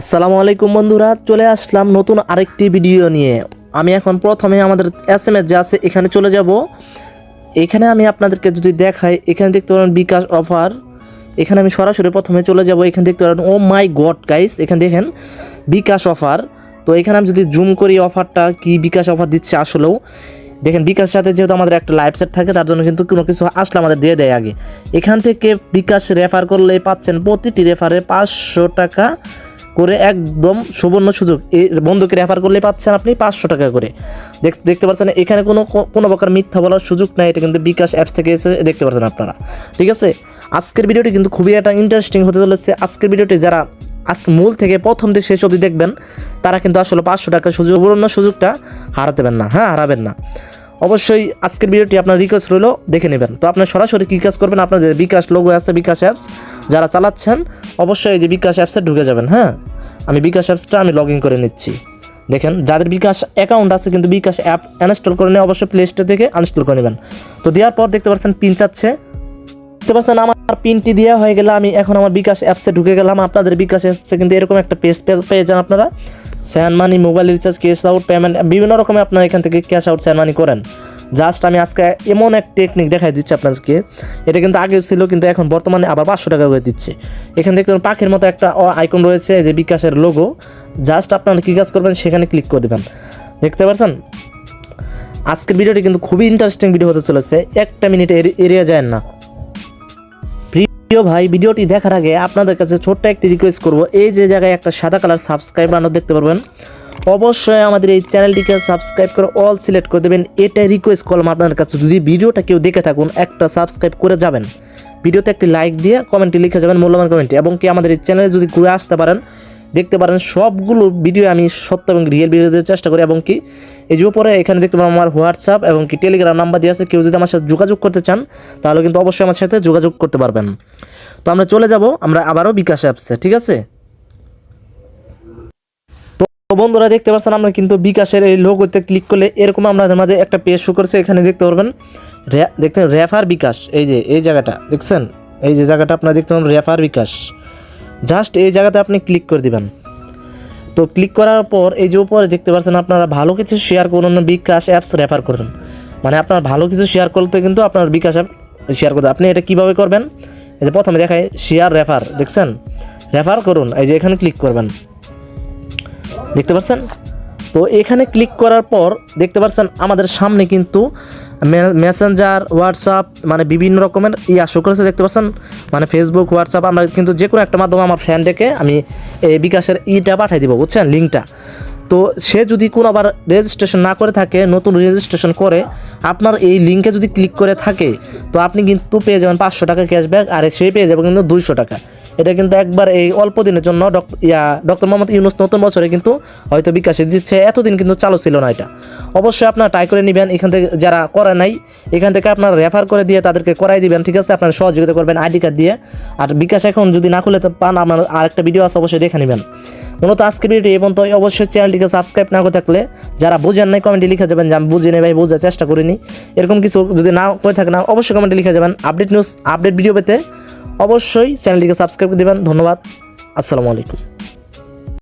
আসসালামু আলাইকুম বন্ধুরা, চলে আসলাম নতুন আরেকটি ভিডিও নিয়ে। আমি এখন প্রথমে আমাদের এস এম এস যে আছে, এখানে চলে যাব। এখানে আমি আপনাদেরকে যদি দেখাই, এখানে দেখতে পারেন বিকাশ অফার এখানে আমি সরাসরি প্রথমে চলে যাব, এখানে দেখতে পারেন ও মাই গড গাইস এখানে দেখেন বিকাশ অফার তো এখানে আমি যদি জুম করি অফারটা কি বিকাশ অফার দিচ্ছে আসলেও। দেখেন বিকাশ সাথে যেহেতু আমাদের একটা লাইভ সেট থাকে, তার জন্য কিন্তু কোনো কিছু আসলে আমাদের দিয়ে দেয় আগে। এখান থেকে বিকাশ রেফার করলে পাচ্ছেন প্রতিটি রেফারে পাঁচশো টাকা করে একদম সুবর্ণ সুযোগ। এই বন্ধুকে রেফার করলে পাচ্ছেন আপনি পাঁচশো টাকা করে। দেখতে পাচ্ছেন, এখানে কোনো কোনো প্রকার মিথ্যা বলার সুযোগ নাই, এটা কিন্তু বিকাশ অ্যাপস থেকে এসে দেখতে পাচ্ছেন আপনারা। ঠিক আছে? আজকের ভিডিওটি কিন্তু খুবই একটা ইন্টারেস্টিং হতে চলেছে। আজকের ভিডিওটি যারা আজ মূল থেকে প্রথম থেকে শেষ অবধি দেখবেন, তারা কিন্তু আসলে পাঁচশো টাকা সুযোগ, সুবর্ণ সুযোগটা হারাতেবেন না। হ্যাঁ হারাবেন না। অবশ্যই আজকের ভিডিওটি আপনার রিকোয়েস্ট রইল, দেখে নেবেন। তো আপনার সরাসরি কী কাজ করবেন? আপনার যে বিকাশ লোগো আছে, বিকাশ অ্যাপস যারা চালাচ্ছেন, অবশ্যই এই যে বিকাশ অ্যাপসে ঢুকে যাবেন। হ্যাঁ? আমি বিকাশ অ্যাপসটা আমি লগ করে নিচ্ছি। দেখেন, যাদের বিকাশ অ্যাকাউন্ট আছে কিন্তু বিকাশ অ্যাপ ইনস্টল করে নিয়ে, অবশ্যই প্লে স্টোর থেকে আনস্টল করে নেবেন। তো দেওয়ার পর দেখতে পাচ্ছেন পিন চাচ্ছে। দেখতে পাচ্ছেন আমার পিনটি দেওয়া হয়ে গেলে আমি এখন আমার বিকাশ অ্যাপসে ঢুকে গেলাম। আপনাদের বিকাশ অ্যাপসে কিন্তু এরকম একটা পেজ পেয়ে যান আপনারা। Send money mobile recharge cash out payment বিভিন্ন রকমের আপনারা এখান থেকে ক্যাশ আউট স্যান মানি করেন। জাস্ট আমি আজকে এমন এক টেকনিক দেখাই দিচ্ছি আপনাদেরকে। এটা কিন্তু আগে ছিল, কিন্তু এখন বর্তমানে আবার পাঁচশো টাকা করে দিচ্ছে। এখানে দেখতে পাখির মতো একটা আইকন রয়েছে যে বিকাশের লোগো জাস্ট আপনারা কী কাজ করবেন, সেখানে ক্লিক করে দেবেন। দেখতে পাচ্ছেন? আজকের ভিডিওটি কিন্তু খুবই ইন্টারেস্টিং ভিডিও হতে চলেছে। একটা মিনিট এরিয়া যায় না। প্রিয় ভাই, ভিডিওটি দেখার আগে আপনাদের কাছে ছোট্ট একটি রিকোয়েস্ট করব। এই যে জায়গায় একটা সাদা কালার সাবস্ক্রাইব বানানো দেখতে পারবেন। অবশ্যই আমাদের এই চ্যানেলটিকে সাবস্ক্রাইব করে অল সিলেক্ট করে দেবেন। এটাই রিকোয়েস্ট করলাম আপনার কাছে। যদি ভিডিওটা কেউ দেখে থাকুন, একটা সাবস্ক্রাইব করে যাবেন। ভিডিওতে একটি লাইক দিয়ে কমেন্টে লিখে যাবেন মূল্যবান কমেন্টে এবং কি আমাদের এই চ্যানেলে যদি ঘুরে আসতে পারেন, দেখতে পারেন সবগুলো ভিডিও আমি সত্য এবং রিয়েল ভিডিও দেওয়ার চেষ্টা করি। এবং কি এই যে উপরে এখানে দেখতে পারেন আমার হোয়াটসঅ্যাপ এবং কি টেলিগ্রাম নাম্বার দিয়ে আছে। কেউ যদি আমার সাথে যোগাযোগ করতে চান, তাহলে কিন্তু অবশ্যই আমার সাথে যোগাযোগ করতে পারবেন। তো আমরা চলে যাব, আমরা আবারও বিকাশ অ্যাপসে ঠিক আছে? তো বন্ধুরা দেখতে পাচ্ছেন, আমরা কিন্তু বিকাশের এই লোগোতে ক্লিক করলে এরকম আপনাদের মাঝে একটা পেজ শো করছে, এখানে দেখতে পারবেন। দেখতে রেফার বিকাশ, এই যে, এই জায়গাটা, দেখছেন? এই যে জায়গাটা আপনারা দেখতে পাবেন রেফার বিকাশ। জাস্ট এই জায়গাতে আপনি ক্লিক করে দিবেন। তো ক্লিক করার পর, এই যে উপরে দেখতে পাচ্ছেন, আপনারা ভালো কিছু শেয়ার করুন বিকাশ অ্যাপস রেফার করুন। মানে আপনার ভালো কিছু শেয়ার করতে কিন্তু আপনার বিকাশ অ্যাপ শেয়ার করতে আপনি এটা কীভাবে করবেন? এই যে প্রথমে দেখায় শেয়ার রেফার দেখছেন? রেফার করুন, এই যে এখানে ক্লিক করবেন। দেখতে পাচ্ছেন তো এখানে ক্লিক করার পর দেখতে পাচ্ছেন আমাদের সামনে কিন্তু মেসেঞ্জার হোয়াটসঅ্যাপ মানে বিভিন্ন রকমের ইয়া শো করেছে দেখতে পাচ্ছেন মানে ফেসবুক হোয়াটসঅ্যাপ আমরা কিন্তু যে কোনো একটা মাধ্যমে আমার ফ্রেন্ডকে আমি এই বিকাশের ইটা পাঠিয়ে দিব, বুঝছেন? লিঙ্কটা তো সে যদি কোনো আবার রেজিস্ট্রেশন না করে থাকে, নতুন রেজিস্ট্রেশন করে, আপনার এই লিঙ্কে যদি ক্লিক করে থাকে, তো আপনি কিন্তু পেয়ে যাবেন পাঁচশো টাকা ক্যাশব্যাক আর সে পেয়ে যাবে কিন্তু দুইশো টাকা। এটা কিন্তু একবার এই অল্প দিনের জন্য ইয়া, ডক্টর মোহাম্মদ ইউনুস নতুন বছরে কিন্তু হয়তো বিকাশে দিচ্ছে, এতদিন কিন্তু চালু ছিল না এটা। অবশ্যই আপনার ট্রাই করে নেবেন, এখান থেকে যারা করে নাই, এখান থেকে আপনার রেফার করে দিয়ে তাদেরকে করাই দিবেন, ঠিক আছে? আপনার সহযোগিতা করবেন আইডি কার্ড দিয়ে। আর বিকাশ এখন যদি না খুলে পান, আপনার আরেকটা ভিডিও আছে, অবশ্যই দেখে নেবেন। মূলত আজকের ভিডিও এবং তো অবশ্যই চ্যানেলটিকে সাবস্ক্রাইব না করে থাকলে যারা বোঝেন নাই কমেন্টে লিখে যাবেন যে আমি বুঝি নেই ভাই, বোঝার চেষ্টা করিনি। এরকম কিছু যদি না করে থাকে না, অবশ্যই কমেন্টে লিখে যাবেন। আপডেট নিউজ আপডেট ভিডিও পেতে অবশ্যই চ্যানেলটিকে সাবস্ক্রাইব করে দেবেন। ধন্যবাদ। আসসালামু আলাইকুম।